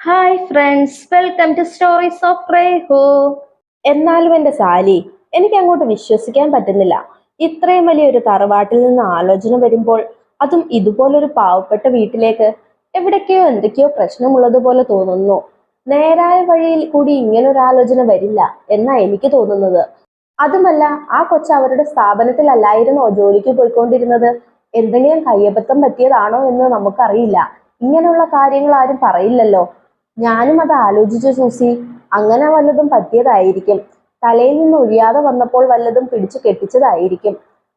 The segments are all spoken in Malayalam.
Hi friends welcome to stories of റേഹോ എന്നാലും എന്റെ സാലി എനിക്ക് അങ്ങോട്ട് വിശ്വസിക്കാൻ പറ്റുന്നില്ല. ഇത്രയും വലിയൊരു തറവാട്ടിൽ നിന്ന് ആലോചന വരുമ്പോൾ അതും ഇതുപോലൊരു പാവപ്പെട്ട വീട്ടിലേക്ക് എവിടേക്കോ എന്തൊക്കെയോ പ്രശ്നമുള്ളതുപോലെ തോന്നുന്നു. നേരായ വഴിയിൽ കൂടി ഇങ്ങനൊരു ആലോചന വരില്ല എന്നാ എനിക്ക് തോന്നുന്നത്. അതുമല്ല ആ കൊച്ച അവരുടെ സ്ഥാപനത്തിലല്ലായിരുന്നോ ജോലിക്ക് പോയിക്കൊണ്ടിരുന്നത്? എന്തെങ്കിലും കയ്യബദ്ധം പറ്റിയതാണോ എന്ന് നമുക്കറിയില്ല. ഇങ്ങനെയുള്ള കാര്യങ്ങൾ ആരും പറയില്ലല്ലോ. ഞാനും അത് ആലോചിച്ചു സൂസി. അങ്ങനെ വല്ലതും പറ്റിയതായിരിക്കും. തലയിൽ നിന്ന് ഒഴിയാതെ വന്നപ്പോൾ വല്ലതും പിടിച്ചു കെട്ടിച്ചതായിരിക്കും.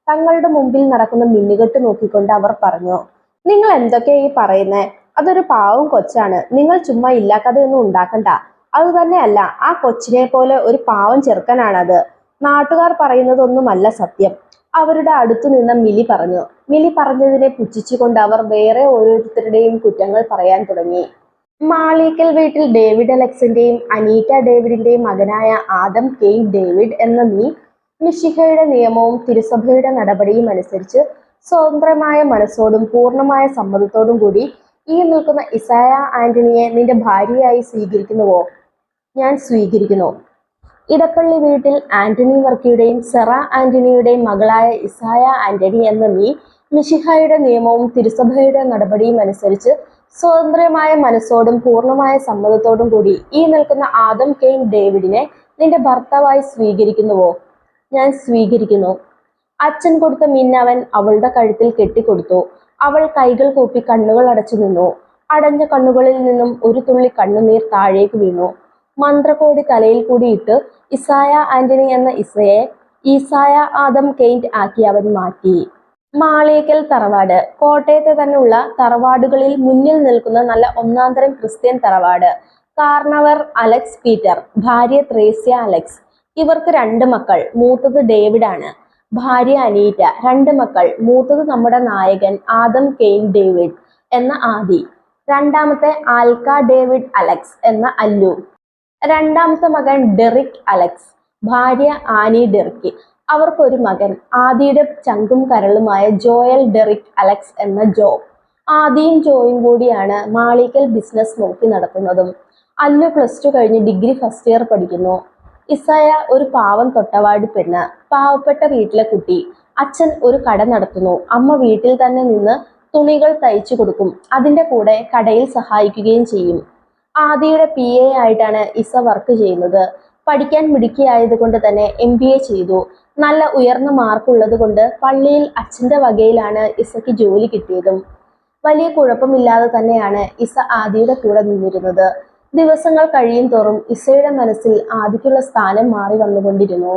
തങ്ങളുടെ മുമ്പിൽ നടക്കുന്ന മിന്നുകെട്ട് നോക്കിക്കൊണ്ട് അവർ പറഞ്ഞു നിങ്ങൾ എന്തൊക്കെയാ ഈ പറയുന്നേ? അതൊരു പാവം കൊച്ചാണ്. നിങ്ങൾ ചുമ്മാ ഇല്ലാക്കഥയൊന്നും ഉണ്ടാക്കണ്ട. അത് തന്നെയല്ല ആ കൊച്ചിനെ പോലെ ഒരു പാവം ചെറുക്കനാണത്. നാട്ടുകാർ പറയുന്നതൊന്നുമല്ല സത്യം. അവരുടെ അടുത്തു നിന്ന മിലി പറഞ്ഞു. മിലി പറഞ്ഞതിനെ പുച്ഛിച്ചുകൊണ്ട് അവർ വേറെ ഓരോരുത്തരുടെയും കുറ്റങ്ങൾ പറയാൻ തുടങ്ങി. മാളിക്കൽ വീട്ടിൽ ഡേവിഡ് അലക്സിന്റെയും അനീറ്റ ഡേവിഡിന്റെയും മകനായ ആദം കെയ് ഡേവിഡ് എന്ന നീ മിഷിഹയുടെ നിയമവും തിരുസഭയുടെ നടപടിയും അനുസരിച്ച് സ്വതന്ത്രമായ മനസ്സോടും പൂർണമായ സമ്മതത്തോടും കൂടി ഈ നിൽക്കുന്ന ഇസായ ആന്റണിയെ നിന്റെ ഭാര്യയായി സ്വീകരിക്കുന്നുവോ? ഞാൻ സ്വീകരിക്കുന്നു. ഇടപ്പള്ളി വീട്ടിൽ ആന്റണി വർക്കിയുടെയും സെറ ആന്റണിയുടെയും മകളായ ഇസായ ആന്റണി എന്ന നീ മിഷിഹായുടെ നിയമവും തിരുസഭയുടെ നടപടിയും അനുസരിച്ച് സ്വതന്ത്രമായ മനസ്സോടും പൂർണമായ സമ്മതത്തോടും കൂടി ഈ നിൽക്കുന്ന ആദം കെയിൻ ഡേവിഡിനെ നിന്റെ ഭർത്താവായി സ്വീകരിക്കുന്നുവോ? ഞാൻ സ്വീകരിക്കുന്നു. അച്ഛൻ കൊടുത്ത മിന്നവൻ അവളുടെ കഴുത്തിൽ കെട്ടിക്കൊടുത്തു. അവൾ കൈകൾ കൂപ്പി കണ്ണുകൾ അടച്ചു നിന്നു. അടഞ്ഞ കണ്ണുകളിൽ നിന്നും ഒരു തുള്ളി കണ്ണുനീർ താഴേക്ക് വീണു. മന്ത്രകോടി തലയിൽ കൂടിയിട്ട് ഇസായ ആന്റണി എന്ന ഇസയെ ഈസായ ആദം കെയിന്റ് ആക്കി അവൻ മാറ്റി. മാളിയേക്കൽ തറവാട്. കോട്ടയത്തെ തന്നെയുള്ള തറവാടുകളിൽ മുന്നിൽ നിൽക്കുന്ന നല്ല ഒന്നാന്തരം ക്രിസ്ത്യൻ തറവാട്. കാർണവർ അലക്സ് പീറ്റർ ഭാര്യ ത്രേസ്യ അലക്സ്. ഇവർക്ക് രണ്ട് മക്കൾ മൂത്തത് ഡേവിഡ് ആണ് ഭാര്യ അനീറ്റ രണ്ട് മക്കൾ മൂത്തത് നമ്മുടെ നായകൻ ആദം കെയിൻ ഡേവിഡ് എന്ന ആദി. രണ്ടാമത്തെ ആൽക്ക ഡേവിഡ് അലക്സ് എന്ന അല്ലു. രണ്ടാമത്തെ മകൻ ഡെറിക് അലക്സ്. ഭാര്യ ആനി ഡെറിക്ക് അവർക്കൊരു മകൻ. ആദിയുടെ ചങ്കും കരളുമായ ജോയൽ ഡെറിക് അലക്സ് എന്ന ജോ. ആദിയും ജോയും കൂടിയാണ് മാളിക്കൽ ബിസിനസ് നോക്കി നടത്തുന്നതും. അല്ലു പ്ലസ് ടു കഴിഞ്ഞ് ഡിഗ്രി ഫസ്റ്റ് ഇയർ പഠിക്കുന്നു. ഇസായ ഒരു പാവം തൊട്ടവാടി പെണ്ണ്. പാവപ്പെട്ട വീട്ടിലെ കുട്ടി. അച്ഛൻ ഒരു കട നടത്തുന്നു. അമ്മ വീട്ടിൽ തന്നെ നിന്ന് തുണികൾ തയ്ച്ചു കൊടുക്കും. അതിന്റെ കൂടെ കടയിൽ സഹായിക്കുകയും ചെയ്യും. ആദിയുടെ പി എ ആയിട്ടാണ് ഇസ വർക്ക് ചെയ്യുന്നത്. പഠിക്കാൻ മിടുക്കിയായതുകൊണ്ട് തന്നെ എം ബി എ ചെയ്തു. നല്ല ഉയർന്ന മാർക്ക് ഉള്ളത് കൊണ്ട് പള്ളിയിൽ അച്ഛന്റെ വകയിലാണ് ഇസയ്ക്ക് ജോലി കിട്ടിയതും. വലിയ കുഴപ്പമില്ലാതെ തന്നെയാണ് ഇസ ആദിയുടെ കൂടെ നിന്നിരുന്നത്. ദിവസങ്ങൾ കഴിയും തോറും ഇസയുടെ മനസ്സിൽ ആദിക്കുള്ള സ്ഥാനം മാറി വന്നുകൊണ്ടിരുന്നു.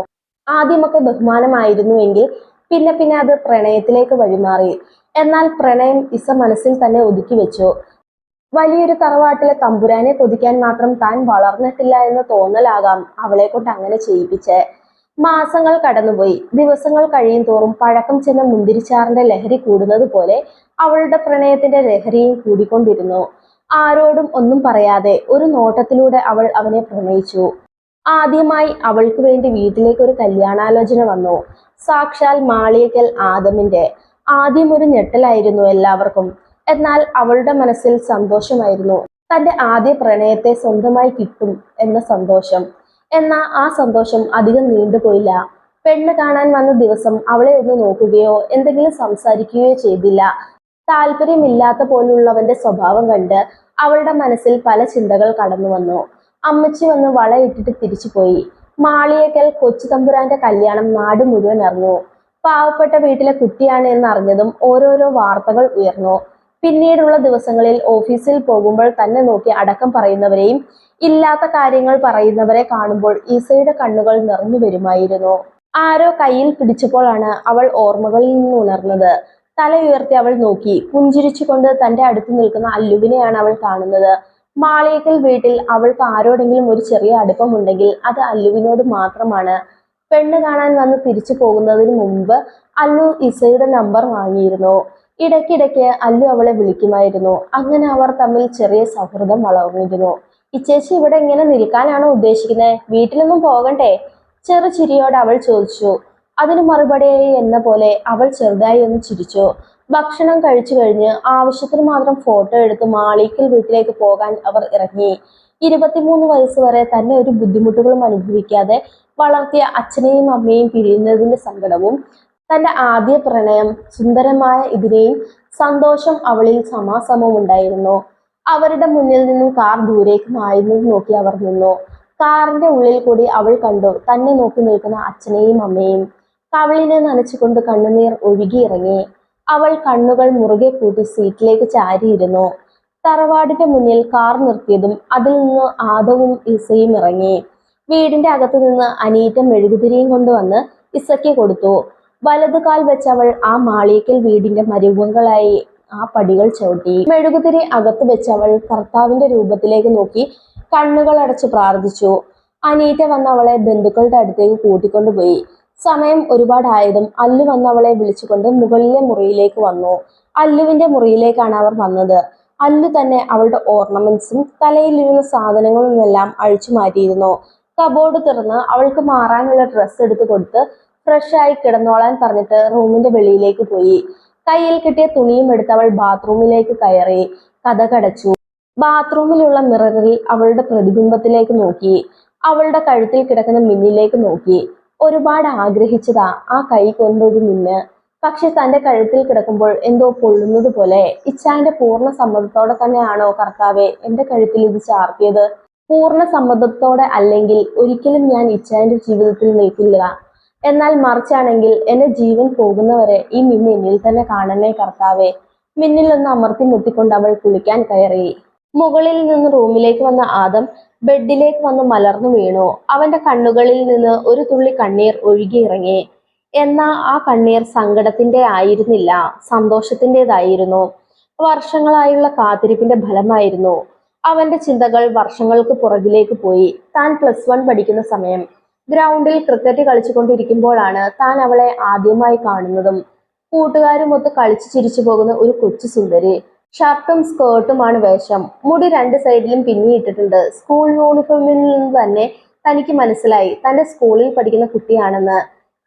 ആദ്യമൊക്കെ ബഹുമാനമായിരുന്നുവെങ്കിൽ പിന്നെ പിന്നെ അത് പ്രണയത്തിലേക്ക് വഴിമാറി. എന്നാൽ പ്രണയം ഇസ മനസ്സിൽ തന്നെ ഒതുക്കി വെച്ചു. വലിയൊരു തറവാട്ടിലെ തമ്പുരാനെ കൊതിക്കാൻ മാത്രം താൻ വളർന്നിട്ടില്ല എന്ന് തോന്നലാകാം അവളെ കൊണ്ട് അങ്ങനെ ചെയ്യിപ്പിച്ചേ. മാസങ്ങൾ കടന്നുപോയി. ദിവസങ്ങൾ കഴിയും തോറും പഴക്കം ചെന്ന മുന്തിരിച്ചാറിന്റെ ലഹരി കൂടുന്നത് പോലെ അവളുടെ പ്രണയത്തിന്റെ ലഹരിയും കൂടിക്കൊണ്ടിരുന്നു. ആരോടും ഒന്നും പറയാതെ ഒരു നോട്ടത്തിലൂടെ അവൾ അവനെ പ്രണയിച്ചു. ആദ്യമായി അവൾക്ക് വേണ്ടി വീട്ടിലേക്ക് ഒരു കല്യാണാലോചന വന്നു. സാക്ഷാൽ മാളിയക്കൽ ആദമിന്റെ. ആദ്യം ഒരു ഞെട്ടലായിരുന്നു എല്ലാവർക്കും. എന്നാൽ അവളുടെ മനസ്സിൽ സന്തോഷമായിരുന്നു. തന്റെ ആദ്യ പ്രണയത്തെ സ്വന്തമായി കിട്ടും എന്ന സന്തോഷം. എന്നാൽ ആ സന്തോഷം അധികം നീണ്ടുപോയില്ല പെണ്ണ് കാണാൻ വന്ന ദിവസം അവളെ ഒന്ന് നോക്കുകയോ എന്തെങ്കിലും സംസാരിക്കുകയോ ചെയ്തില്ല. താല്പര്യമില്ലാത്ത പോലുള്ളവന്റെ സ്വഭാവം കണ്ട് അവളുടെ മനസ്സിൽ പല ചിന്തകൾ കടന്നു വന്നു. അമ്മച്ചി വന്ന് വളയിട്ടിട്ട് തിരിച്ചുപോയി മാളിയേക്കൽ കൊച്ചു തമ്പുരാന്റെ കല്യാണം നാട് മുഴുവൻ അറിഞ്ഞു. പാവപ്പെട്ട വീട്ടിലെ കുട്ടിയാണ് എന്നറിഞ്ഞതും ഓരോരോ വാർത്തകൾ ഉയർന്നു. പിന്നീടുള്ള ദിവസങ്ങളിൽ ഓഫീസിൽ പോകുമ്പോൾ തന്നെ നോക്കി അടക്കം പറയുന്നവരെയും ഇല്ലാത്ത കാര്യങ്ങൾ പറയുന്നവരെ കാണുമ്പോൾ ഈസയുടെ കണ്ണുകൾ നിറഞ്ഞു വരുമായിരുന്നു. ആരോ കയ്യിൽ പിടിച്ചപ്പോഴാണ് അവൾ ഓർമ്മകളിൽ നിന്ന് ഉണർന്നത്. തല ഉയർത്തി അവൾ നോക്കി. പുഞ്ചിരിച്ചുകൊണ്ട് തന്റെ അടുത്ത് നിൽക്കുന്ന അല്ലുവിനെയാണ് അവൾ കാണുന്നത്. മാളിയക്കൽ വീട്ടിൽ അവൾക്ക് ആരോടെങ്കിലും ഒരു ചെറിയ അടുപ്പമുണ്ടെങ്കിൽ അത് അല്ലുവിനോട് മാത്രമാണ്. പെണ്ണ് കാണാൻ വന്ന് തിരിച്ചു പോകുന്നതിന് മുമ്പ് അല്ലു ഇസയുടെ നമ്പർ വാങ്ങിയിരുന്നു. ഇടയ്ക്കിടയ്ക്ക് അല്ലു അവളെ വിളിക്കുമായിരുന്നു. അങ്ങനെ അവർ തമ്മിൽ ചെറിയ സൗഹൃദം വളർന്നിരുന്നു. ഇച്ചേച്ചി ഇവിടെ ഇങ്ങനെ നിൽക്കാനാണോ ഉദ്ദേശിക്കുന്നത് വീട്ടിലൊന്നും പോകണ്ടേ? ചെറു ചിരിയോടെ അവൾ ചോദിച്ചു. അതിന് മറുപടി എന്ന പോലെ അവൾ ചെറുതായി ഒന്ന് ചിരിച്ചു. ഭക്ഷണം കഴിച്ചു കഴിഞ്ഞ് ആവശ്യത്തിന് മാത്രം ഫോട്ടോ എടുത്ത് മാളിക്കൽ വീട്ടിലേക്ക് പോകാൻ അവർ ഇറങ്ങി. ഇരുപത്തിമൂന്ന് വയസ്സ് വരെ തന്നെ ഒരു ബുദ്ധിമുട്ടുകളും അനുഭവിക്കാതെ വളർത്തിയ അച്ഛനെയും അമ്മയും പിരിയുന്നതിന്റെ സങ്കടവും തന്റെ ആദ്യ പ്രണയം സുന്ദരമായ ഇതിനെയും സന്തോഷം അവളിൽ സമാസമവും ഉണ്ടായിരുന്നു. അവരുടെ മുന്നിൽ നിന്നും കാർ ദൂരേക്ക് മായുന്നത് നോക്കി അവർ നിന്നു. കാറിന്റെ ഉള്ളിൽ കൂടി അവൾ കണ്ടു തന്നെ നോക്കി നിൽക്കുന്ന അച്ഛനെയും അമ്മയും കവളിനെ നനച്ചുകൊണ്ട് കണ്ണുനീർ ഒഴുകിയിറങ്ങി. അവൾ കണ്ണുകൾ മുറുകെ കൂട്ടി സീറ്റിലേക്ക് ചാരിയിരുന്നു. തറവാടിന്റെ മുന്നിൽ കാർ നിർത്തിയതും അതിൽ നിന്ന് ആദവും ഇസയും ഇറങ്ങി. വീടിന്റെ അകത്തു നിന്ന് അനീറ്റ മെഴുകുതിരിയും കൊണ്ടുവന്ന് ഇസയ്ക്ക് കൊടുത്തു. വലതു കാൽ വെച്ച് അവൾ ആ മാളിയക്കൽ വീടിന്റെ മരുഭങ്ങളായി ആ പടികൾ ചവിട്ടി. മെഴുകുതിരി അകത്ത് വെച്ച് അവൾ കർത്താവിന്റെ രൂപത്തിലേക്ക് നോക്കി കണ്ണുകൾ അടച്ച് പ്രാർത്ഥിച്ചു. അനീറ്റ വന്ന് അവളെ ബന്ധുക്കളുടെ അടുത്തേക്ക് കൂട്ടിക്കൊണ്ടുപോയി. സമയം ഒരുപാടായതും അല്ലു വന്ന് അവളെ വിളിച്ചുകൊണ്ട് മുകളിലെ മുറിയിലേക്ക് വന്നു. അല്ലുവിന്റെ മുറിയിലേക്കാണ് അവർ വന്നത്. അല്ലു തന്നെ അവളുടെ ഓർണമെന്റ്സും തലയിലിരുന്ന സാധനങ്ങളും എല്ലാം അഴിച്ചു മാറ്റിയിരുന്നു. കബോർഡ് തുറന്ന് അവൾക്ക് മാറാനുള്ള ഡ്രസ്സ് എടുത്തു കൊടുത്ത് ഫ്രഷ് ആയി കിടന്നോളാൻ പറഞ്ഞിട്ട് റൂമിന്റെ വെളിയിലേക്ക് പോയി. കയ്യിൽ കിട്ടിയ തുണിയും എടുത്ത് അവൾ ബാത്റൂമിലേക്ക് കയറി. കഥകടച്ചു ബാത്റൂമിലുള്ള മിററിൽ അവളുടെ പ്രതിബിംബത്തിലേക്ക് നോക്കി. അവളുടെ കഴുത്തിൽ കിടക്കുന്ന മിന്നിലേക്ക് നോക്കി. ഒരുപാട് ആഗ്രഹിച്ചതാ ആ കൈ കൊണ്ടൊരു മിന്ന്. പക്ഷെ തന്റെ കഴുത്തിൽ കിടക്കുമ്പോൾ എന്തോ പൊള്ളുന്നത് പോലെ ഇച്ചാന്റെ പൂർണ സമ്മതത്തോടെ തന്നെയാണോ കർത്താവെ എന്റെ കഴുത്തിൽ ഇത് ചാർത്തിയത്? പൂർണ സമ്മതത്തോടെ അല്ലെങ്കിൽ ഒരിക്കലും ഞാൻ ഇച്ചാന്റെ ജീവിതത്തിൽ നിൽക്കില്ല. എന്നാൽ മറിച്ചാണെങ്കിൽ എന്റെ ജീവൻ പോകുന്നവരെ ഈ മിന്നി എന്നിൽ തന്നെ കാണണേ മിന്നിൽ നിന്ന് അമർത്തി മുട്ടിക്കൊണ്ട് അവൾ കുളിക്കാൻ കയറി. മുകളിൽ നിന്ന് റൂമിലേക്ക് വന്ന ആദം ബെഡിലേക്ക് വന്ന് മലർന്നു വീണു. അവന്റെ കണ്ണുകളിൽ നിന്ന് ഒരു തുള്ളി കണ്ണീർ ഒഴുകിയിറങ്ങി എന്നാ ആ കണ്ണീർ സങ്കടത്തിന്റെ ആയിരുന്നില്ല സന്തോഷത്തിന്റെതായിരുന്നു വർഷങ്ങളായുള്ള കാത്തിരിപ്പിന്റെ ഫലമായിരുന്നു. അവന്റെ ചിന്തകൾ വർഷങ്ങൾക്ക് പുറകിലേക്ക് പോയി. താൻ പ്ലസ് വൺ പഠിക്കുന്ന സമയം ഗ്രൗണ്ടിൽ ക്രിക്കറ്റ് കളിച്ചുകൊണ്ടിരിക്കുമ്പോഴാണ് താൻ അവളെ ആദ്യമായി കാണുന്നതും. കൂട്ടുകാരുമൊത്ത് കളിച്ചു ചിരിച്ചു പോകുന്ന ഒരു കൊച്ചു സുന്ദരി. ഷർട്ടും സ്കേർട്ടുമാണ് വേഷം. മുടി രണ്ട് സൈഡിലും പിന്നിയിട്ടിട്ടുണ്ട്. സ്കൂൾ യൂണിഫോമിൽ നിന്ന് തന്നെ തനിക്ക് മനസ്സിലായി. തന്റെ സ്കൂളിൽ പഠിക്കുന്ന കുട്ടിയാണെന്ന്.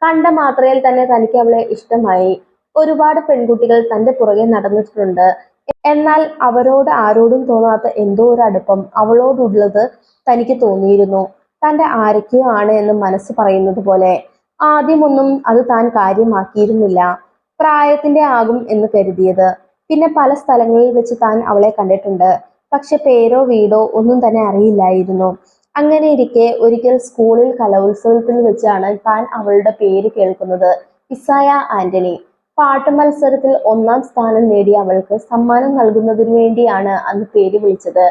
കണ്ട മാത്രയിൽ തന്നെ തനിക്ക് അവളെ ഇഷ്ടമായി. ഒരുപാട് പെൺകുട്ടികൾ തന്റെ പുറകെ നടന്നിട്ടുണ്ട്. എന്നാൽ അവരോട് ആരോടും തോന്നാത്ത എന്തോ ഒരു അടുപ്പം അവളോടുള്ളത് തനിക്ക് തോന്നിയിരുന്നു. തന്റെ ആരൊക്കെയോ ആണ് എന്ന് മനസ്സ് പറയുന്നത് പോലെ ആദ്യമൊന്നും അത് താൻ കാര്യമാക്കിയിരുന്നില്ല. പ്രായത്തിന്റെ ആകും എന്ന് കരുതിയത്. പിന്നെ പല സ്ഥലങ്ങളിൽ വെച്ച് താൻ അവളെ കണ്ടിട്ടുണ്ട്. പക്ഷെ പേരോ വീടോ ഒന്നും തന്നെ അറിയില്ലായിരുന്നു. അങ്ങനെ ഇരിക്കെ ഒരിക്കൽ സ്കൂളിൽ കലോത്സവത്തിൽ വെച്ചാണ് താൻ അവളുടെ പേര് കേൾക്കുന്നത്. ഇസായ ആന്റണി. പാട്ട് മത്സരത്തിൽ ഒന്നാം സ്ഥാനം നേടിയ അവൾക്ക് സമ്മാനം നൽകുന്നതിനു വേണ്ടിയാണ് അന്ന് പേര് വിളിച്ചത്.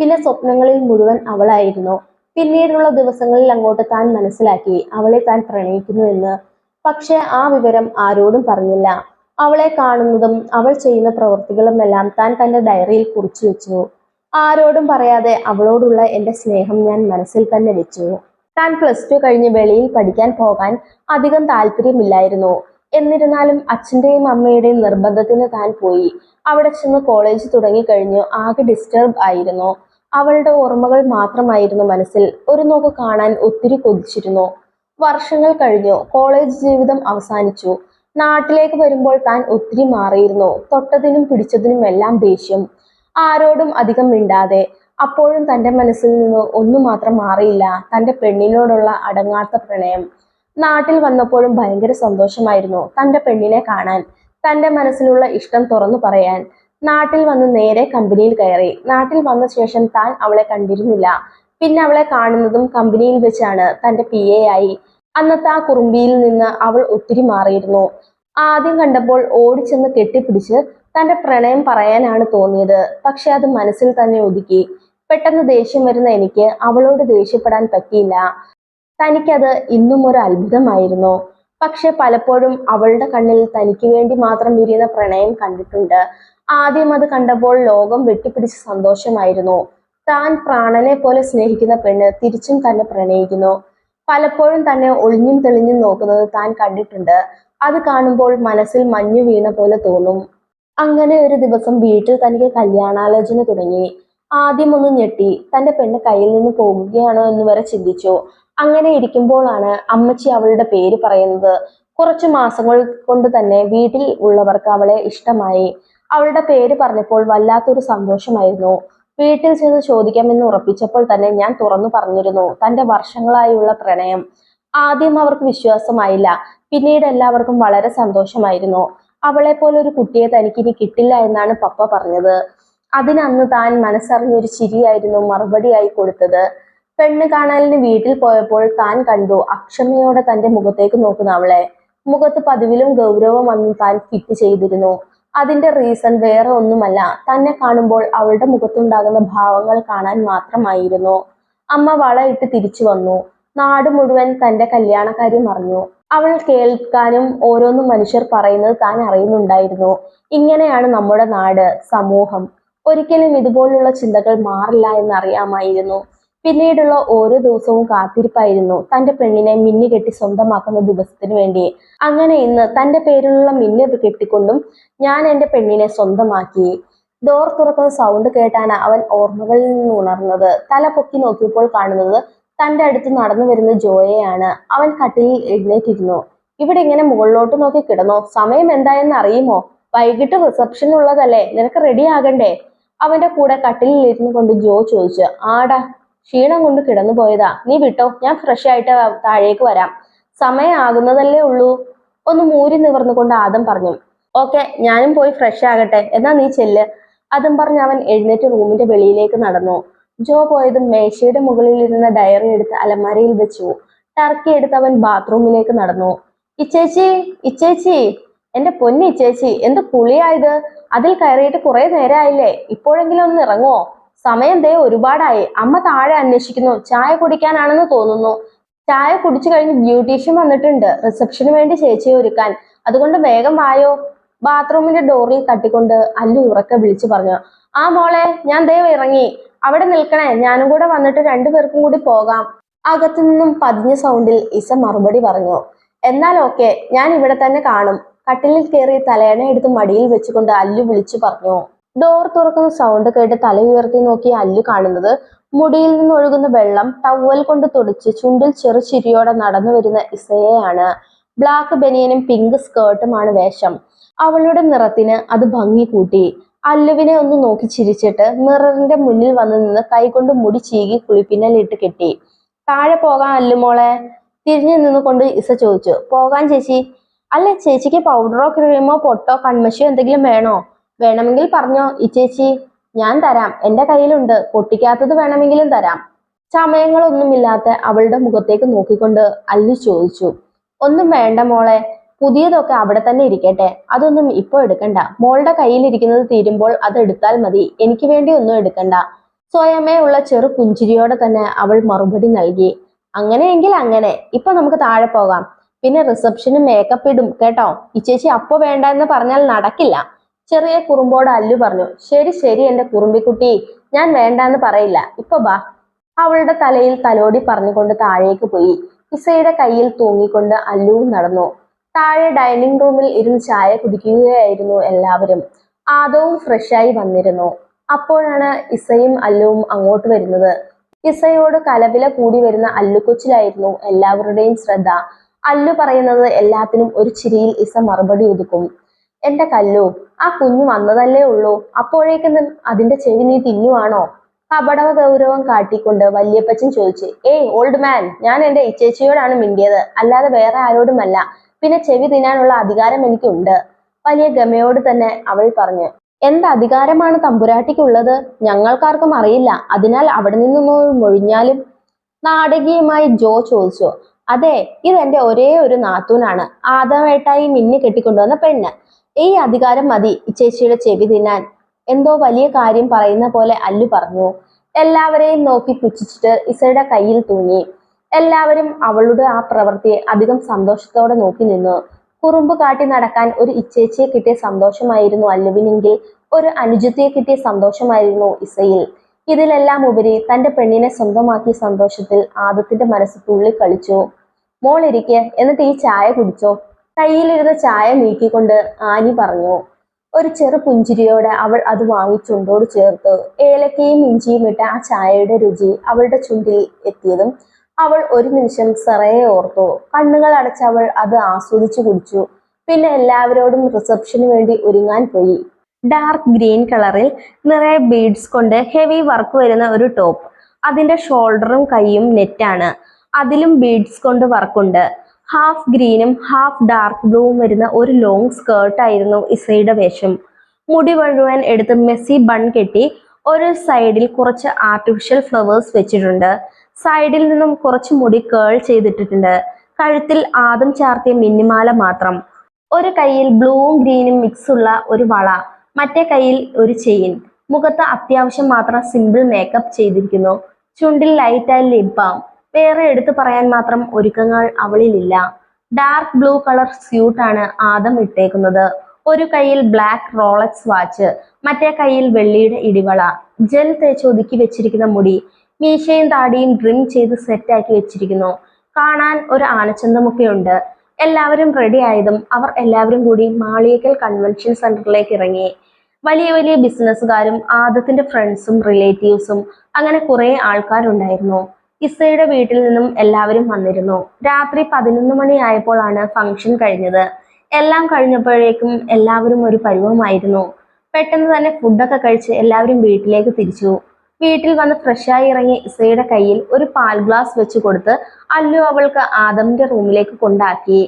പിന്നെ സ്വപ്നങ്ങളിൽ മുഴുവൻ അവളായിരുന്നു. പിന്നീടുള്ള ദിവസങ്ങളിൽ അങ്ങോട്ട് താൻ മനസ്സിലാക്കി അവളെ താൻ പ്രണയിക്കുന്നു എന്ന്. പക്ഷെ ആ വിവരം ആരോടും പറഞ്ഞില്ല. അവളെ കാണുന്നതും അവൾ ചെയ്യുന്ന പ്രവൃത്തികളും എല്ലാം താൻ തന്റെ ഡയറിയിൽ കുറിച്ചു വെച്ചു. ആരോടും പറയാതെ അവളോടുള്ള എന്റെ സ്നേഹം ഞാൻ മനസ്സിൽ തന്നെ വെച്ചു. താൻ പ്ലസ് ടു കഴിഞ്ഞ് വെളിയിൽ പഠിക്കാൻ പോകാൻ അധികം താല്പര്യമില്ലായിരുന്നു. എന്നിരുന്നാലും അച്ഛന്റെയും അമ്മയുടെയും നിർബന്ധത്തിന് താൻ പോയി. അവിടെ ചെന്ന് കോളേജ് തുടങ്ങിക്കഴിഞ്ഞു ആകെ ഡിസ്റ്റർബ് ആയിരുന്നു. അവളുടെ ഓർമ്മകൾ മാത്രമായിരുന്നു മനസ്സിൽ. ഒരു നോക്ക് കാണാൻ ഒത്തിരി കൊതിച്ചിരുന്നു. വർഷങ്ങൾ കഴിഞ്ഞു. കോളേജ് ജീവിതം അവസാനിച്ചു. നാട്ടിലേക്ക് വരുമ്പോൾ താൻ ഒത്തിരി മാറിയിരുന്നു. തൊട്ടതിനും പിടിച്ചതിനും എല്ലാം ദേഷ്യം. ആരോടും അധികം മിണ്ടാതെ. അപ്പോഴും തന്റെ മനസ്സിൽ നിന്ന് ഒന്നു മാത്രം മാറിയില്ല. തന്റെ പെണ്ണിനോടുള്ള അടങ്ങാത്ത പ്രണയം. നാട്ടിൽ വന്നപ്പോഴും ഭയങ്കര സന്തോഷമായിരുന്നു തന്റെ പെണ്ണിനെ കാണാൻ. തന്റെ മനസ്സിലുള്ള ഇഷ്ടം തുറന്നു പറയാൻ. നാട്ടിൽ വന്ന് നേരെ കമ്പനിയിൽ കയറി. നാട്ടിൽ വന്ന ശേഷം താൻ അവളെ കണ്ടിരുന്നില്ല. പിന്നെ അവളെ കാണുന്നതും കമ്പനിയിൽ വെച്ചാണ് തന്റെ പി എ ആയി. അന്നത്തെ ആ കുറുമ്പിയിൽ നിന്ന് അവൾ ഒത്തിരി മാറിയിരുന്നു. ആദ്യം കണ്ടപ്പോൾ ഓടിച്ചെന്ന് കെട്ടിപ്പിടിച്ച് തന്റെ പ്രണയം പറയാനാണ് തോന്നിയത്. പക്ഷെ അത് മനസ്സിൽ തന്നെ ഒതുക്കി. പെട്ടെന്ന് ദേഷ്യം വരുന്ന എനിക്ക് അവളോട് ദേഷ്യപ്പെടാൻ പറ്റിയില്ല. തനിക്കത് ഇന്നും ഒരു അത്ഭുതമായിരുന്നു. പക്ഷെ പലപ്പോഴും അവളുടെ കണ്ണിൽ തനിക്ക് വേണ്ടി മാത്രം വിരിയുന്ന പ്രണയം കണ്ടിട്ടുണ്ട്. ആദ്യം അത് കണ്ടപ്പോൾ ലോകം വെട്ടിപ്പിടിച്ച സന്തോഷമായിരുന്നു. താൻ പ്രാണനെ പോലെ സ്നേഹിക്കുന്ന പെണ്ണ് തിരിച്ചും തന്നെ പ്രണയിക്കുന്നു. പലപ്പോഴും തന്നെ ഒളിഞ്ഞും തെളിഞ്ഞും നോക്കുന്നത് താൻ കണ്ടിട്ടുണ്ട്. അത് കാണുമ്പോൾ മനസ്സിൽ മഞ്ഞു വീണ പോലെ തോന്നും. അങ്ങനെ ഒരു ദിവസം വീട്ടിൽ തനിക്ക് കല്യാണാലോചന തുടങ്ങി. ആദ്യം ഒന്ന് ഞെട്ടി. തന്റെ പെണ്ണ് കയ്യിൽ നിന്ന് പോകുകയാണോ എന്ന് വരെ ചിന്തിച്ചു. അങ്ങനെ ഇരിക്കുമ്പോഴാണ് അമ്മച്ചി അവളുടെ പേര് പറയുന്നത്. കുറച്ചു മാസങ്ങൾ കൊണ്ട് തന്നെ വീട്ടിൽ ഉള്ളവർക്ക് അവളെ ഇഷ്ടമായി. അവളുടെ പേര് പറഞ്ഞപ്പോൾ വല്ലാത്തൊരു സന്തോഷമായിരുന്നു. വീട്ടിൽ ചെന്ന് ചോദിക്കാമെന്ന് ഉറപ്പിച്ചപ്പോൾ തന്നെ ഞാൻ തുറന്നു പറഞ്ഞിരുന്നു തന്റെ വർഷങ്ങളായുള്ള പ്രണയം. ആദ്യം അവർക്ക് വിശ്വാസമായില്ല. പിന്നീട് എല്ലാവർക്കും വളരെ സന്തോഷമായിരുന്നു. അവളെ പോലെ ഒരു കുട്ടിയെ തനിക്ക് ഇനി കിട്ടില്ല എന്നാണ് പപ്പ പറഞ്ഞത്. അതിനന്ന് താൻ മനസ്സറിഞ്ഞൊരു ചിരിയായിരുന്നു മറുപടിയായി കൊടുത്തത്. പെണ്ണ് കാണാലിന് വീട്ടിൽ പോയപ്പോൾ താൻ കണ്ടു അക്ഷമയോടെ തന്റെ മുഖത്തേക്ക് നോക്കുന്ന അവളെ. മുഖത്ത് പതിവിലും ഗൗരവം അന്ന് താൻ ഫിറ്റ് ചെയ്തിരുന്നു. അതിന്റെ റീസൺ വേറെ ഒന്നുമല്ല. തന്നെ കാണുമ്പോൾ അവളുടെ മുഖത്തുണ്ടാകുന്ന ഭാവങ്ങൾ കാണാൻ മാത്രമായിരുന്നു. അമ്മ വളയിട്ട് തിരിച്ചു വന്നു. നാട് മുഴുവൻ തന്റെ കല്യാണക്കാര്യം അറിഞ്ഞു. അവൾ കേൾക്കാനും ഓരോന്നും മനുഷ്യർ പറയുന്നത് താൻ അറിയുന്നുണ്ടായിരുന്നു. ഇങ്ങനെയാണ് നമ്മുടെ നാട് സമൂഹം. ഒരിക്കലും ഇതുപോലുള്ള ചിന്തകൾ മാറില്ല എന്നറിയാമായിരുന്നു. പിന്നീടുള്ള ഓരോ ദിവസവും കാത്തിരിപ്പായിരുന്നു. തന്റെ പെണ്ണിനെ മിന്നി കെട്ടി സ്വന്തമാക്കുന്ന ദിവസത്തിനു വേണ്ടി. അങ്ങനെ ഇന്ന് തന്റെ പേരിലുള്ള മിന്നി കെട്ടിക്കൊണ്ടും ഞാൻ എന്റെ പെണ്ണിനെ സ്വന്തമാക്കി. ഡോർ തുറക്കുന്ന സൗണ്ട് കേട്ടാണ് അവൻ ഓർമ്മകളിൽ നിന്ന് ഉണർന്നത്. തല പൊക്കി നോക്കിയപ്പോൾ കാണുന്നത് തന്റെ അടുത്ത് നടന്നു വരുന്ന ജോയയാണ്. അവൻ കട്ടിലിൽ എഴുന്നേറ്റിരുന്നു. ഇവിടെ ഇങ്ങനെ മുകളിലോട്ട് നോക്കി കിടന്നോ? സമയം എന്തായെന്ന് അറിയുമോ? വൈകിട്ട് റിസപ്ഷൻ ഉള്ളതല്ലേ നിനക്ക് റെഡി ആകണ്ടേ? അവന്റെ കൂടെ കട്ടിലിൽ ഇരുന്നു കൊണ്ട് ജോ ചോദിച്ചു. ആടാ ക്ഷീണം കൊണ്ട് കിടന്നു പോയതാ. നീ വിട്ടോ? ഞാൻ ഫ്രഷ് ആയിട്ട് താഴേക്ക് വരാം. സമയം ആകുന്നതല്ലേ ഉള്ളൂ. ഒന്ന് മൂരി നിവർന്നുകൊണ്ട് ആദം പറഞ്ഞു. ഓക്കെ ഞാനും പോയി ഫ്രഷ് ആകട്ടെ. എന്നാ നീ ചെല്ല്. അതും പറഞ്ഞ് അവൻ എഴുന്നേറ്റ് റൂമിന്റെ വെളിയിലേക്ക് നടന്നു. ജോ പോയതും മേശയുടെ മുകളിൽ ഇരുന്ന ഡയറി എടുത്ത് അലമാരയിൽ വെച്ചു. ടർക്കി എടുത്ത് അവൻ ബാത്റൂമിലേക്ക് നടന്നു. ഇച്ചേച്ചി ഇച്ചേച്ചി എന്റെ പൊന്നി ഇച്ചേച്ചി എന്ത് പുളിയായത് അതിൽ കയറിയിട്ട് കുറെ നേരമായില്ലേ ഇപ്പോഴെങ്കിലും ഒന്ന് ഇറങ്ങുവോ? സമയം ദേ ഒരുപാടായി. അമ്മ താഴെ അന്വേഷിക്കുന്നു. ചായ കുടിക്കാനാണെന്ന് തോന്നുന്നു. ചായ കുടിച്ചു കഴിഞ്ഞ് ബ്യൂട്ടീഷ്യൻ വന്നിട്ടുണ്ട്. റിസപ്ഷന് വേണ്ടി ചേച്ചിയെ ഒരുക്കാൻ. അതുകൊണ്ട് വേഗം വായോ. ബാത്റൂമിന്റെ ഡോറിൽ തട്ടിക്കൊണ്ട് അല്ലു ഉറക്കെ വിളിച്ചു പറഞ്ഞു. ആ മോളെ ഞാൻ ദൈവം ഇറങ്ങി. അവിടെ നിൽക്കണേ. ഞാനും കൂടെ വന്നിട്ട് രണ്ടുപേർക്കും കൂടി പോകാം. അകത്തു നിന്നും പതിഞ്ഞ സൗണ്ടിൽ ഇസ മറുപടി പറഞ്ഞു. എന്നാൽ ഓക്കെ. ഞാൻ ഇവിടെ തന്നെ കാണും. കട്ടിലിൽ കയറി തലയണ എടുത്ത് മടിയിൽ വെച്ചുകൊണ്ട് അല്ലു വിളിച്ചു പറഞ്ഞു. ഡോർ തുറക്കുന്ന സൗണ്ട് കേട്ട് തല ഉയർത്തി നോക്കി അല്ലു കാണുന്നത്. മുടിയിൽ നിന്ന് ഒഴുകുന്ന വെള്ളം ടവൽ കൊണ്ട് തുടച്ച് ചുണ്ടിൽ ചെറു ചിരിയോടെ നടന്നു വരുന്ന ഇസയെയാണ്. ബ്ലാക്ക് ബനിയനും പിങ്ക് സ്കേർട്ടുമാണ് വേഷം. അവളുടെ നിറത്തിന് അത് ഭംഗി കൂട്ടി. അല്ലുവിനെ ഒന്ന് നോക്കി ചിരിച്ചിട്ട് മിററിന്റെ മുന്നിൽ വന്നു നിന്ന് കൈകൊണ്ട് മുടി ചീകി കുളിപ്പിന്നലിട്ട് കെട്ടി. താഴെ പോകാൻ അല്ലുമോളെ തിരിഞ്ഞു നിന്നുകൊണ്ട് ഇസ ചോദിച്ചു. പോകാൻ ചേച്ചി. അല്ല ചേച്ചിക്ക് പൗഡറോ ക്രീമോ പൊട്ടോ കൺമശിയോ എന്തെങ്കിലും വേണോ? വേണമെങ്കിൽ പറഞ്ഞോ ഈ ചേച്ചി ഞാൻ തരാം. എന്റെ കയ്യിലുണ്ട്. പൊട്ടിക്കാത്തത് വേണമെങ്കിലും തരാം. സമയങ്ങളൊന്നുമില്ലാത്ത അവളുടെ മുഖത്തേക്ക് നോക്കിക്കൊണ്ട് അല്ലു ചോദിച്ചു ഒന്നും വേണ്ട മോളെ പുതിയതൊക്കെ അവിടെ തന്നെ ഇരിക്കട്ടെ. അതൊന്നും ഇപ്പൊ എടുക്കണ്ട. മോളുടെ കയ്യിലിരിക്കുന്നത് തീരുമ്പോൾ അത് എടുത്താൽ മതി. എനിക്ക് വേണ്ടി ഒന്നും എടുക്കണ്ട. സ്വയമേ ഉള്ള ചെറു പുഞ്ചിരിയോടെ തന്നെ അവൾ മറുപടി നൽകി അങ്ങനെയെങ്കിൽ അങ്ങനെ. ഇപ്പൊ നമുക്ക് താഴെ പോകാം. പിന്നെ റിസപ്ഷന് മേക്കപ്പ് ഇടും. കേട്ടോ? ഈ ചേച്ചി അപ്പൊ വേണ്ട എന്ന് പറഞ്ഞാൽ നടക്കില്ല. ചെറിയ കുറുമ്പോട് അല്ലു പറഞ്ഞു ശരി ശരി എന്റെ കുറുമ്പിക്കുട്ടി ഞാൻ വേണ്ടാന്ന് പറയില്ല. ഇപ്പൊ ബാ അവളുടെ തലയിൽ തലോടി പറഞ്ഞുകൊണ്ട് താഴേക്ക് പോയി. ഇസയുടെ കയ്യിൽ തൂങ്ങിക്കൊണ്ട് അല്ലുവും നടന്നു. താഴെ ഡൈനിങ് റൂമിൽ ഇരുന്ന് ചായ കുടിക്കുകയായിരുന്നു എല്ലാവരും. ആദവും ഫ്രഷായി വന്നിരുന്നു. അപ്പോഴാണ് ഇസയും അല്ലുവും അങ്ങോട്ട് വരുന്നത്. ഇസയോട് കലവില കൂടി വരുന്ന അല്ലുക്കൊച്ചിലായിരുന്നു എല്ലാവരുടെയും ശ്രദ്ധ. അല്ലു പറയുന്നത് എല്ലാത്തിനും ഒരു ചിരിയിൽ ഇസ മറുപടി ഒതുക്കും. എന്റെ കല്ലു ആ കുഞ്ഞു വന്നതല്ലേ ഉള്ളൂ. അപ്പോഴേക്കും അതിന്റെ ചെവി നീ തിന്നുവാണോ? കപടവ ഗൗരവം കാട്ടിക്കൊണ്ട് വല്യപ്പച്ചൻ ചോദിച്ചു ഏയ് ഓൾഡ് മാൻ ഞാൻ എന്റെ ഇച്ചേച്ചിയോടാണ് മിണ്ടിയത്. അല്ലാതെ വേറെ ആരോടുമല്ല. പിന്നെ ചെവി തിന്നാനുള്ള അധികാരം എനിക്കുണ്ട്. വലിയ ഗമയോട് തന്നെ അവൾ പറഞ്ഞു എന്ത് അധികാരമാണ് തമ്പുരാട്ടിക്കുള്ളത്? ഞങ്ങൾക്കാർക്കും അറിയില്ല. അതിനാൽ അവിടെ നിന്നൊന്നും മൊഴിഞ്ഞാലും? നാടകീയമായി ജോ ചോദിച്ചു അതെ ഇതെന്റെ ഒരേ ഒരു നാത്തൂനാണ്. ആദമായിട്ടായി മിന്നി കെട്ടിക്കൊണ്ടുവന്ന പെണ്ണ്. ഈ അധികാരം മതി ചേച്ചിയുടെ ചെവി തിന്നാൻ. എന്തോ വലിയ കാര്യം പറയുന്ന പോലെ അല്ലു പറഞ്ഞു. എല്ലാവരെയും നോക്കി പുച്ഛിച്ചിട്ട് ഇസയുടെ കയ്യിൽ തൂങ്ങി. എല്ലാവരും അവളുടെ ആ പ്രവൃത്തിയെ അധികം സന്തോഷത്തോടെ നോക്കി നിന്നു. കുറുമ്പ് കാട്ടി നടക്കാൻ ഒരു ഇച്ചേച്ചിയെ കിട്ടിയ സന്തോഷമായിരുന്നു അല്ലുവിനെങ്കിൽ ഒരു അനുജത്തിയെ കിട്ടിയ സന്തോഷമായിരുന്നു ഇസയിൽ. ഇതിലെല്ലാം ഉപരി തന്റെ പെണ്ണിനെ സ്വന്തമാക്കിയ സന്തോഷത്തിൽ ആദത്തിന്റെ മനസ്സ് തുള്ളി കളിച്ചു മോളിരിക്കെ എന്നിട്ട് ഈ ചായ കുടിച്ചോ? കയ്യിലിരുന്ന ചായ നീക്കിക്കൊണ്ട് ആനി പറഞ്ഞു ഒരു ചെറു പുഞ്ചിരിയോടെ അവൾ അത് വാങ്ങി ചുണ്ടോട് ചേർത്തു. ഏലക്കയും ഇഞ്ചിയും ഇട്ട ആ ചായയുടെ രുചി അവളുടെ ചുണ്ടിൽ എത്തിയതും അവൾ ഒരു നിമിഷം സെറയെ ഓർത്തു. കണ്ണുകൾ അടച്ച് അവൾ അത് ആസ്വദിച്ചു കുടിച്ചു. പിന്നെ എല്ലാവരോടും റിസപ്ഷന് വേണ്ടി ഒരുങ്ങാൻ പോയി. ഡാർക്ക് ഗ്രീൻ കളറിൽ നിറയെ ബീഡ്സ് കൊണ്ട് ഹെവി വർക്ക് വരുന്ന ഒരു ടോപ്പ് അതിന്റെ ഷോൾഡറും കൈയും നെറ്റാണ് അതിലും ബീഡ്സ് കൊണ്ട് വർക്കുണ്ട് ഹാഫ് ഗ്രീനും ഹാഫ് ഡാർക്ക് ബ്ലൂവും വരുന്ന ഒരു ലോങ് സ്കേർട്ടായിരുന്നു ഇസയുടെ വേഷം. മുടി മുഴുവൻ എടുത്ത് മെസ്സി ബൺ കെട്ടി ഒരു സൈഡിൽ കുറച്ച് ആർട്ടിഫിഷ്യൽ ഫ്ലവേഴ്സ് വെച്ചിട്ടുണ്ട്. സൈഡിൽ നിന്നും കുറച്ച് മുടി കേൾ ചെയ്തിട്ടിട്ടുണ്ട്. കഴുത്തിൽ ആദം ചാർത്തിയ മിന്നിമാല മാത്രം. ഒരു കയ്യിൽ ബ്ലൂവും ഗ്രീനും മിക്സ് ഉള്ള ഒരു വള മറ്റേ കയ്യിൽ ഒരു ചെയിൻ. മുഖത്ത് അത്യാവശ്യം മാത്രം സിമ്പിൾ മേക്കപ്പ് ചെയ്തിരിക്കുന്നു. ചുണ്ടിൽ ലൈറ്റായി ലിപ് ബാം വേറെ എടുത്തു പറയാൻ മാത്രം ഒരുക്കങ്ങൾ അവളിലില്ല. ഡാർക്ക് ബ്ലൂ കളർ സ്യൂട്ടാണ് ആദം ഇട്ടേക്കുന്നത്. ഒരു കയ്യിൽ ബ്ലാക്ക് റോളക്സ് വാച്ച് മറ്റേ കയ്യിൽ വെള്ളിയുടെ ഇടിവള ജെൽ തേച്ച് ഒതുക്കി വെച്ചിരിക്കുന്ന മുടി മീശയും താടിയും ഡ്രിം ചെയ്ത് സെറ്റാക്കി വെച്ചിരിക്കുന്നു. കാണാൻ ഒരു ആനച്ചന്തമൊക്കെ ഉണ്ട്. എല്ലാവരും റെഡി ആയതും അവർ എല്ലാവരും കൂടി മാളിയേക്കൽ കൺവെൻഷൻ സെന്ററിലേക്ക് ഇറങ്ങി. വലിയ വലിയ ബിസിനസ്സുകാരും ആദത്തിന്റെ ഫ്രണ്ട്സും റിലേറ്റീവ്സും അങ്ങനെ കുറെ ആൾക്കാരുണ്ടായിരുന്നു. ഇസയുടെ വീട്ടിൽ നിന്നും എല്ലാവരും വന്നിരുന്നു. രാത്രി പതിനൊന്ന് മണിയായപ്പോഴാണ് ഫംഗ്ഷൻ കഴിഞ്ഞത്. എല്ലാം കഴിഞ്ഞപ്പോഴേക്കും എല്ലാവരും ഒരു പരുവമായിരുന്നു. പെട്ടെന്ന് തന്നെ ഫുഡൊക്കെ കഴിച്ച് എല്ലാവരും വീട്ടിലേക്ക് തിരിച്ചു. വീട്ടിൽ വന്ന് ഫ്രഷായി ഇറങ്ങിയ ഇസയുടെ കയ്യിൽ ഒരു പാൽ ഗ്ലാസ് വെച്ച് കൊടുത്ത് അല്ലു അവൾക്ക് ആദമിന്റെ റൂമിലേക്ക് കൊണ്ടാക്കി.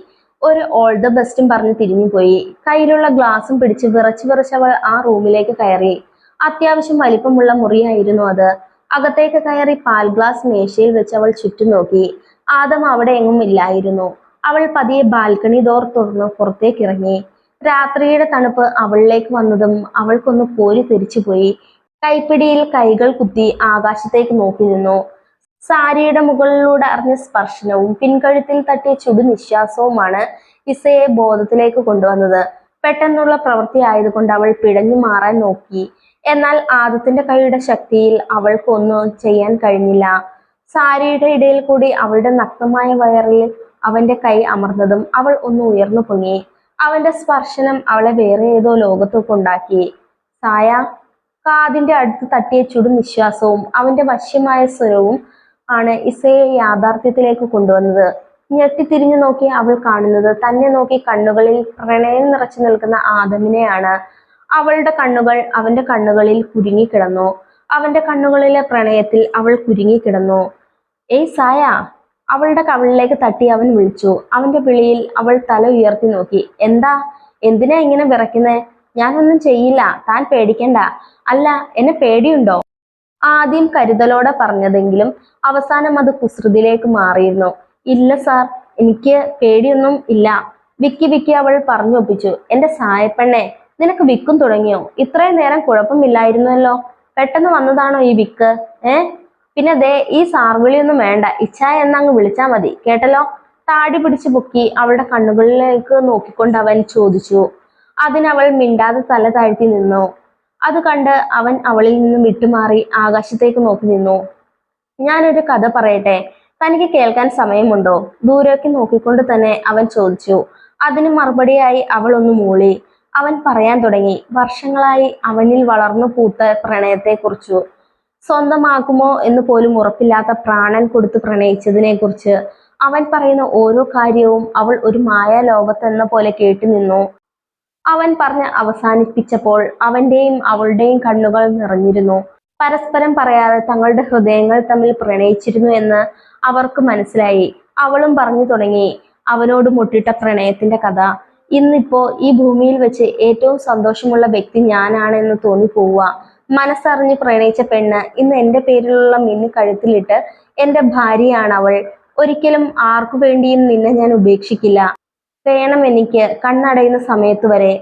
ഒരു ഓൾ ദ ബെസ്റ്റും പറഞ്ഞ് തിരിഞ്ഞുപോയി. കയ്യിലുള്ള ഗ്ലാസും പിടിച്ച് വിറച്ച് വിറച്ച് അവൾ ആ റൂമിലേക്ക് കയറി. അത്യാവശ്യം വലിപ്പമുള്ള മുറിയായിരുന്നു അത്. അകത്തേക്ക് കയറി പാൽ ഗ്ലാസ് മേശയിൽ വെച്ച് അവൾ ചുറ്റും നോക്കി ആദം അവിടെ എങ്ങും ഇല്ലായിരുന്നു. അവൾ പതിയെ ബാൽക്കണി ഡോർ തുറന്ന് പുറത്തേക്ക് ഇറങ്ങി രാത്രിയുടെ തണുപ്പ് അവളിലേക്ക് വന്നതും അവൾക്കൊന്ന് പോരി തിരിച്ചുപോയി കൈപ്പിടിയിൽ കൈകൾ കുത്തി ആകാശത്തേക്ക് നോക്കി നിന്നു. സാരിയുടെ മുകളിലൂടെ അറിഞ്ഞ സ്പർശനവും പിൻകഴുത്തിൽ തട്ടിയ ചുടു നിശ്വാസവുമാണ് ഇസയെ ബോധത്തിലേക്ക് കൊണ്ടുവന്നത്. പെട്ടെന്നുള്ള പ്രവൃത്തി ആയതുകൊണ്ട് അവൾ പിടഞ്ഞു മാറാൻ നോക്കി. എന്നാൽ ആദത്തിന്റെ കൈയുടെ ശക്തിയിൽ അവൾക്കൊന്നും ചെയ്യാൻ കഴിഞ്ഞില്ല. സാരിയുടെ ഇടയിൽ കൂടി അവളുടെ നഗ്നമായ വയറിൽ അവന്റെ കൈ അമർന്നതും അവൾ ഒന്ന് ഉയർന്നു പൊങ്ങി. അവന്റെ സ്പർശനം അവളെ വേറെ ഏതോ ലോകത്തൊക്കെ ഉണ്ടാക്കി. സായ കാതിന്റെ അടുത്ത് തട്ടിയ ചുടു നിശ്വാസവും അവന്റെ വശ്യമായ സ്വരവും ആണ് ഇസയെ യാഥാർത്ഥ്യത്തിലേക്ക് കൊണ്ടുവന്നത്. ഞെട്ടിത്തിരിഞ്ഞു നോക്കി അവൾ കാണുന്നത് തന്നെ നോക്കി കണ്ണുകളിൽ പ്രണയം നിറച്ചു നിൽക്കുന്ന ആദമിനെയാണ്. അവളുടെ കണ്ണുകൾ അവന്റെ കണ്ണുകളിൽ കുരുങ്ങിക്കിടന്നു അവന്റെ കണ്ണുകളിലെ പ്രണയത്തിൽ അവൾ കുരുങ്ങിക്കിടന്നു ഏയ് സായ അവളുടെ കവിളിലേക്ക് തട്ടി അവൻ വിളിച്ചു. അവന്റെ വിളിയിൽ അവൾ തല ഉയർത്തി നോക്കി. എന്താ? എന്തിനാ ഇങ്ങനെ വിറയ്ക്കുന്നേ? ഞാനൊന്നും ചെയ്യില്ല. താൻ പേടിക്കണ്ട. അല്ല എന്നെ പേടിയുണ്ടോ? ആദ്യം കരുതലോടെ പറഞ്ഞതെങ്കിലും അവസാനം അത് കുസൃതിയിലേക്ക് മാറിയിരുന്നു. ഇല്ല സാർ എനിക്ക് പേടിയൊന്നും ഇല്ല. വിക്കി വിക്കി അവൾ പറഞ്ഞൊപ്പിച്ചു. എന്റെ സായപ്പെണ്ണെ നിനക്ക് വിക്കും തുടങ്ങിയോ? ഇത്രയും നേരം കുഴപ്പമില്ലായിരുന്നല്ലോ. പെട്ടെന്ന് വന്നതാണോ ഈ വിക്ക്? ഏ? പിന്നെ ദേ ഈ സാർവിളിയൊന്നും വേണ്ട. ഇച്ഛായ എന്നങ്ങ് വിളിച്ചാ മതി. കേട്ടല്ലോ? താടി പിടിച്ചു പൊക്കി അവളുടെ കണ്ണുകളിലേക്ക് നോക്കിക്കൊണ്ട് അവൻ ചോദിച്ചു. അതിനവൾ മിണ്ടാതെ തല താഴ്ത്തി നിന്നു. അത് കണ്ട് അവൻ അവളിൽ നിന്നും വിട്ടുമാറി ആകാശത്തേക്ക് നോക്കി നിന്നു. ഞാനൊരു കഥ പറയട്ടെ? തനിക്ക് കേൾക്കാൻ സമയമുണ്ടോ? ദൂരേക്ക് നോക്കിക്കൊണ്ട് തന്നെ അവൻ ചോദിച്ചു. അതിന് മറുപടിയായി അവൾ ഒന്ന് മൂളി. അവൻ പറയാൻ തുടങ്ങി. വർഷങ്ങളായി അവനിൽ വളർന്നു പൂത്ത പ്രണയത്തെക്കുറിച്ചു. സ്വന്തമാക്കുമോ എന്ന് പോലും ഉറപ്പില്ലാത്ത പ്രാണൻ കൊടുത്ത് പ്രണയിച്ചതിനെക്കുറിച്ച് അവൻ പറയുന്ന ഓരോ കാര്യവും അവൾ ഒരു മായാലോകത്തെന്ന പോലെ കേട്ടു നിന്നു അവൻ പറഞ്ഞ് അവസാനിപ്പിച്ചപ്പോൾ അവന്റെയും അവളുടെയും കണ്ണുകൾ നിറഞ്ഞിരുന്നു. പരസ്പരം പറയാതെ തങ്ങളുടെ ഹൃദയങ്ങൾ തമ്മിൽ പ്രണയിച്ചിരുന്നു എന്ന് അവർക്ക് മനസ്സിലായി. അവളും പറഞ്ഞു തുടങ്ങി. അവനോട് മുട്ടിട്ട പ്രണയത്തിന്റെ കഥ. ഇന്നിപ്പോ ഈ ഭൂമിയിൽ വെച്ച് ഏറ്റവും സന്തോഷമുള്ള വ്യക്തി ഞാനാണെന്ന് തോന്നിപ്പോവുക മനസ്സറിഞ്ഞ് പ്രണയിച്ച പെണ്ണ് ഇന്ന് എന്റെ പേരിലുള്ള മിന്നു കഴുത്തിലിട്ട് എന്റെ ഭാര്യയാണ് അവൾ ഒരിക്കലും ആർക്കു വേണ്ടിയും നിന്നെ ഞാൻ ഉപേക്ഷിക്കില്ല. വേണം എനിക്ക് കണ്ണടയുന്ന സമയത്ത് വരെ.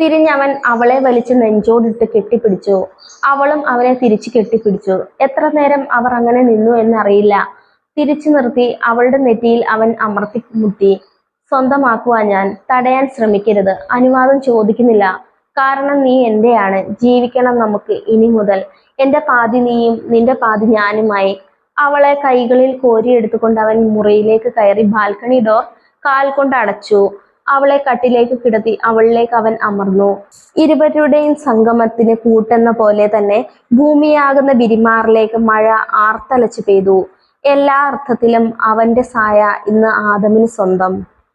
തിരിഞ്ഞവൻ അവളെ വലിച്ച് നെഞ്ചോടിട്ട് കെട്ടിപ്പിടിച്ചു. അവളും അവനെ തിരിച്ചു കെട്ടിപ്പിടിച്ചു. എത്ര നേരം അവർ അങ്ങനെ നിന്നു എന്നറിയില്ല. തിരിച്ചു നിർത്തി അവളുടെ നെറ്റിയിൽ അവൻ അമർത്തി മുട്ടി. സ്വന്തമാക്കുവാൻ ഞാൻ തടയാൻ ശ്രമിക്കരുത്. അനുവാദം ചോദിക്കുന്നില്ല. കാരണം നീ എന്റെയാണ്. ജീവിക്കണം നമുക്ക് ഇനി മുതൽ. എന്റെ പാതി നീയും നിന്റെ പാതി ഞാനുമായി. അവളെ കൈകളിൽ കോരിയെടുത്തുകൊണ്ട് അവൻ മുറിയിലേക്ക് കയറി ബാൽക്കണി ഡോർ കാൽ കൊണ്ട് അടച്ചു. അവളെ കട്ടിലേക്ക് കിടത്തി അവളിലേക്ക് അവൻ അമർന്നു. ഇരുവരുടെയും സംഗമത്തിന് കൂട്ടെന്ന പോലെ തന്നെ ഭൂമിയാകുന്ന ബിരിമാറിലേക്ക് മഴ ആർത്തലച്ചു പെയ്തു. എല്ലാ അർത്ഥത്തിലും അവന്റെ സായ ഇന്ന് ആദമിന് സ്വന്തം.